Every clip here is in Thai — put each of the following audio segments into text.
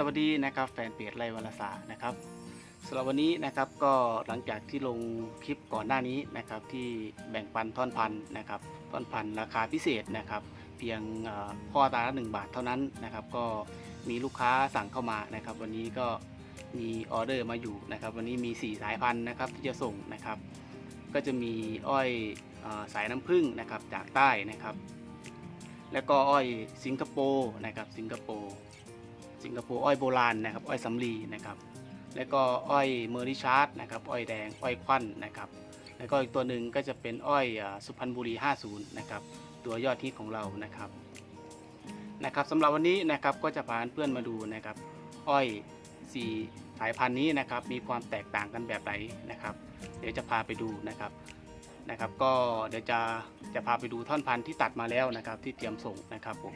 สวัสดีนะครับแฟนเพจไรวารสารนะครับสำหรับวันนี้นะครับก็หลังจากที่ลงคลิปก่อนหน้านี้นะครับที่แบ่งปันท่อนพันธุ์นะครับท่อนพันธุ์ราคาพิเศษนะครับ เพียงพ่อข้อตาละหนึ่งบาทเท่านั้นนะครับ ก็มีลูกค้าสั่งเข้ามานะครับ วันนี้ก็มีออเดอร์มาอยู่นะครับ วันนี้มี 4 สายพันธุ์นะครับที่จะส่งนะครับ ก็จะมีอ้อยสายน้ำผึ้งนะครับจากใต้นะครับ แล้วก็อ้อยสิงคโปร์นะครับสิงคโปร์ สิงคโปร์อ้อยโบราณนะครับอ้อยสำลีนะครับแล้วก็อ้อยเมอริชาร์ดนะครับอ้อยแดงอ้อยควันนะครับแล้วก็อีกตัวหนึ่งก็จะเป็นอ้อยสุพรรณบุรี 50 นะครับ ตัวยอดฮิตของเรานะครับนะครับสำหรับวันนี้นะครับก็จะพาเพื่อนมาดูนะครับ อ้อยสี่สายพันธุ์นี้นะครับ มีความแตกต่างกันแบบไหนนะครับ เดี๋ยวจะพาไปดูนะครับนะครับ ก็เดี๋ยวจะจะพาไปดูท่อนพันธุ์ที่ตัดมาแล้วนะครับ ที่เตรียมส่งนะครับผม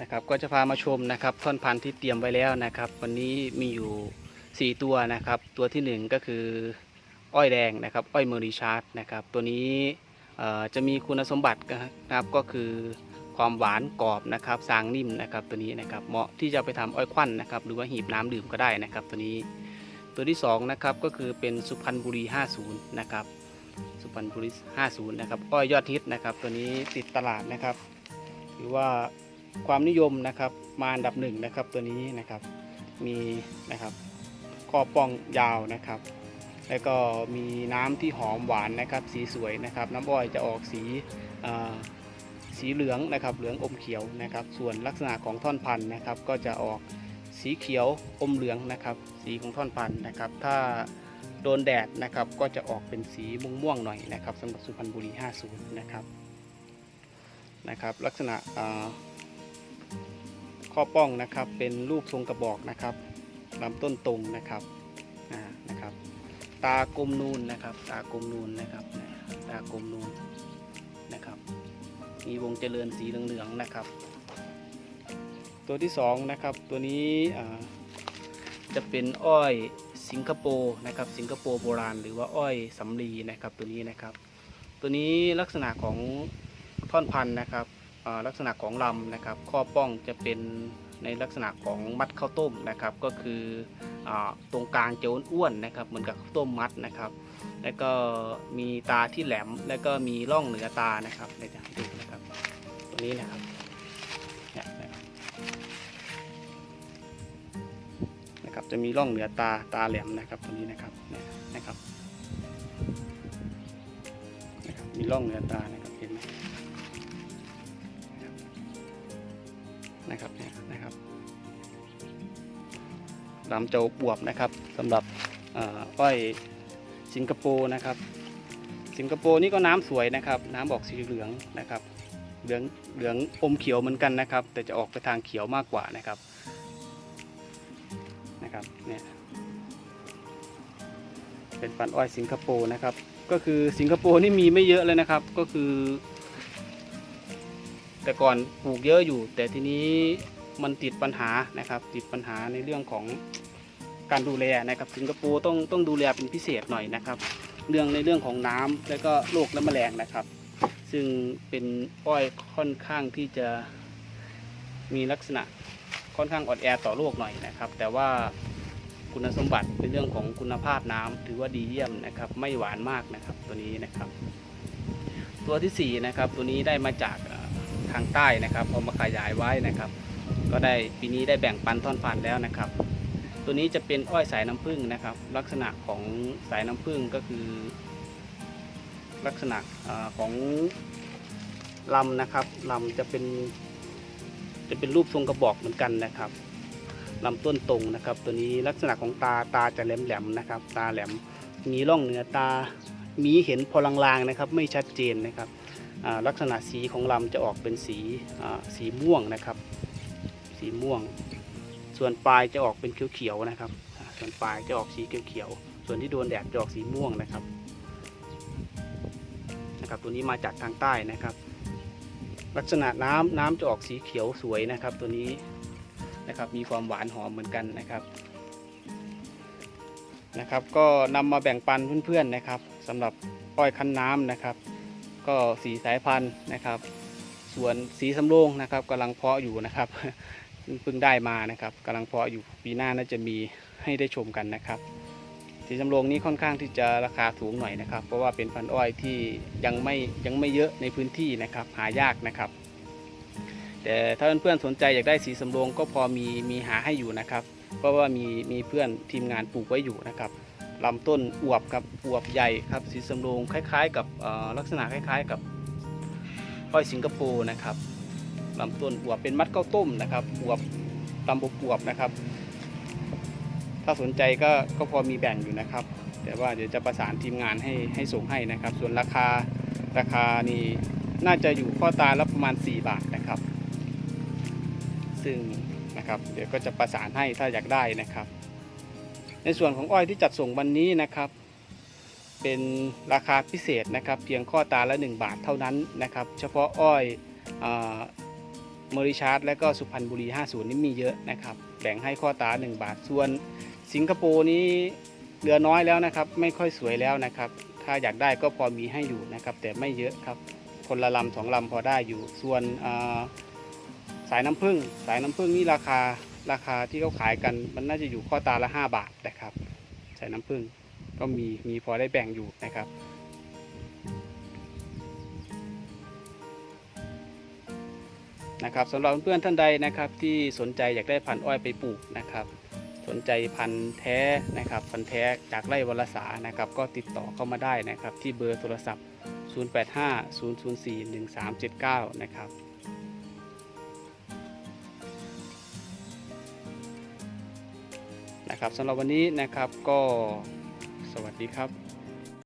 นะครับก็จะพามาชมนะครับท่อนพันธุ์ที่เตรียมไว้แล้วนะครับ วันนี้มีอยู่ 4 ตัวนะครับ ตัวทีหนึ่1 ก็คืออ้อยแดงนะครับอ้อยเมอริชาร์ดนะครับ ตัวนี้จะมีคุณสมบัตินะครับก็คือความหวานกรอบนะครับสางนิ่มนะครับตัวนี้นะครับเหมาะที่จะไปทำอ้อยควันนะครับหรือว่าหีบน้ำดื่มก็ได้นะครับ ตัวนี้ตัวที่2นะครับก็คือเป็นสุพรรณบุรี 50 นะครับสุพรรณบุรี 50 นะครับอ้อยยอดฮิตนะครับ ตัวนี้ติดตลาดนะครับ หรือว่า ความนิยมนะครับ มาอันดับหนึ่งนะครับตัวนี้นะครับ มีนะครับข้อป้องยาวนะครับ แล้วก็มีน้ำที่หอมหวานนะครับ สีสวยนะครับ น้ำอ้อยจะออกสีสีเหลืองนะครับเหลืองอมเขียวนะครับ ส่วนลักษณะของท่อนพันธุ์นะครับ ก็จะออกสีเขียวอมเหลืองนะครับ สีของท่อนพันธุ์นะครับ ถ้าโดนแดดนะครับก็จะออกเป็นสีม่วงๆหน่อยนะครับสำหรับสุพรรณบุรี 50 นะครับนะครับ ลักษณะ ข้อป้องนะครับ เป็นรูปทรงกระบอกนะครับลำต้นตรงนะครับนะครับ ตากลมนูนนะครับ ตากลมนูนนะครับตากลมนูนนะครับ มีวงเจริญสีเหลืองๆนะครับ ตัวที่สองนะครับตัวนี้จะเป็นอ้อยสิงคโปร์นะครับ สิงคโปร์โบราณ หรือว่าอ้อยสำลีนะครับตัวนี้นะครับ ตัวนี้ลักษณะของท่อนพันธุ์นะครับ ลักษณะของลำนะครับ ข้อป้องจะเป็นในลักษณะของมัดข้าวต้มนะครับ ก็คืออตรงกลางจะอ้วนๆนะครับเหมือนกับข้าวต้มมัดนะครับ แล้วก็มีตาที่แหลมแล้วก็มีร่องเหนือตานะครับเดี๋ยวจะดูนะครับตัวนี้นะครับนะครับจะมีร่องเหนือตาตาแหลมนะครับตัวนี้นะครับเนี่ยนะครับนะครับ มีร่องเหนือตานะครับ นะครับลำจะบวบนะครับสำหรับอ้อยสิงคโปร์นะครับ สิงคโปร์นี่ก็น้ำสวยนะครับ น้ำออกสีเหลืองนะครับ เหลืองเหลืองอมเขียวเหมือนกันนะครับ แต่จะออกไปทางเขียวมากกว่านะครับนะครับเนี่ยเป็นปันอ้อยสิงคโปร์นะครับ ก็คือสิงคโปร์นี่มีไม่เยอะเลยนะครับก็คือ แต่ก่อนปลูกเยอะอยู่ แต่ทีนี้ มันติดปัญหานะครับ ติดปัญหาในเรื่องของการดูแลนะครับสิงคโปร์ต้องต้องดูแลเป็นพิเศษหน่อยนะครับ เรื่องในเรื่องของน้ำแล้วก็โรคและแมลงนะครับ ซึ่งเป็นอ้อยค่อนข้างที่จะมีลักษณะค่อนข้างอ่อนแอต่อโรคหน่อยนะครับ แต่ว่าคุณสมบัติในเรื่องของคุณภาพน้ำถือว่าดีเยี่ยมนะครับ ไม่หวานมากนะครับตัวนี้นะครับ ตัวที่สี่นะครับตัวนี้ได้มาจากทางใต้นะครับเอามาขยายไว้นะครับ ก็ได้ปีนี้ได้แบ่งปันท่อนพันธุ์แล้วนะครับ ตัวนี้จะเป็นอ้อยสายน้ำผึ้งนะครับ ลักษณะของสายน้ำผึ้งก็คือ ลักษณะอของลำนะครับลำจะเป็นจะเป็นรูปทรงกระบอกเหมือนกันนะครับลำต้นตรงนะครับ ตัวนี้ลักษณะของตาตาจะแหลมๆนะครับ ตาแหลมมีร่องเหนือตามีเห็นพอลางๆนะครับ ไม่ชัดเจนนะครับลักษณะสีของลำจะออกเป็นสีสีม่วงนะครับ ม่วง ส่วนปลายจะออกเป็นเขียวๆนะครับ ส่วนปลายจะออกสีเขียวๆส่วนที่โดนแดดจะออกสีม่วงนะครับนะครับ ตัวนี้มาจากทางใต้นะครับ ลักษณะน้ำน้ำจะออกสีเขียวสวยนะครับ ตัวนี้นะครับมีความหวานหอมเหมือนกันนะครับนะครับ ก็นำมาแบ่งปันเพื่อนๆนะครับสำหรับอ้อยคั้นน้ำนะครับ ก็สีสายพันธุ์นะครับ ส่วนสีสำโรงนะครับกำลังเพาะอยู่นะครับ เพิ่งได้มานะครับกำลังเพาะอยู่ปีหน้าน่าจะมีให้ได้ชมกันนะครับสีจำลองนี้ค่อนข้างที่จะราคาสูงหน่อยนะครับ เพราะว่าเป็นพันอ้อยที่ยังไม่ยังไม่เยอะในพื้นที่นะครับหายากนะครับ แต่ถ้าเพื่อนๆสนใจอยากได้สีสำโรงก็พอมีมีหาให้อยู่นะครับ เพราะว่ามีมีเพื่อนทีมงานปลูกไว้อยู่นะครับลำต้นอวบครับอวบใหญ่ครับสีสำโรงคล้าย ๆ กับลักษณะคล้าย ๆ กับอ้อยสิงคโปร์นะครับ ลำต้นอวบเป็นมัดข้าวต้มนะครับอวบลำบอวบนะครับ ถ้าสนใจก็ก็พอมีแบ่งอยู่นะครับ แต่ว่าเดี๋ยวจะประสานทีมงานให้ให้ส่งให้นะครับ ส่วนราคาราคานี่น่าจะอยู่ข้อตาละประมาณ 4 บาทนะครับ ซึ่งนะครับเดี๋ยวก็จะประสานให้ถ้าอยากได้นะครับ ในส่วนของอ้อยที่จัดส่งวันนี้นะครับ เป็นราคาพิเศษนะครับ เพียงข้อตาละ 1 บาทเท่านั้นนะครับ เฉพาะอ้อย มริชาร์ดและก็สุพรรณบุรี 50 นี่มีเยอะนะครับแบ่งให้ข้อตา 1 บาท ส่วนสิงคโปร์นี้เหลือน้อยแล้วนะครับ ไม่ค่อยสวยแล้วนะครับ ถ้าอยากได้ก็พอมีให้อยู่นะครับ แต่ไม่เยอะครับ คนละลำสองลำพอได้อยู่ ส่วนสายน้ำผึ้งสายน้ำผึ้งนี่ราคาราคาที่เขาขายกันมันน่าจะอยู่ข้อตาละ 5 บาทนะครับ สายน้ำผึ้งก็มีมีพอได้แบ่งอยู่นะครับ นะครับสำหรับเพื่อนๆท่านใดนะครับที่สนใจอยากได้พันธุ์อ้อยไปปลูกนะครับสนใจพันธุ์แท้นะครับพันธุ์แท้จากไร่วรสานะครับก็ติดต่อเข้ามาได้นะครับที่เบอร์โทรศัพท์ 0850041379 นะครับนะครับสำหรับวันนี้นะครับก็สวัสดีครับ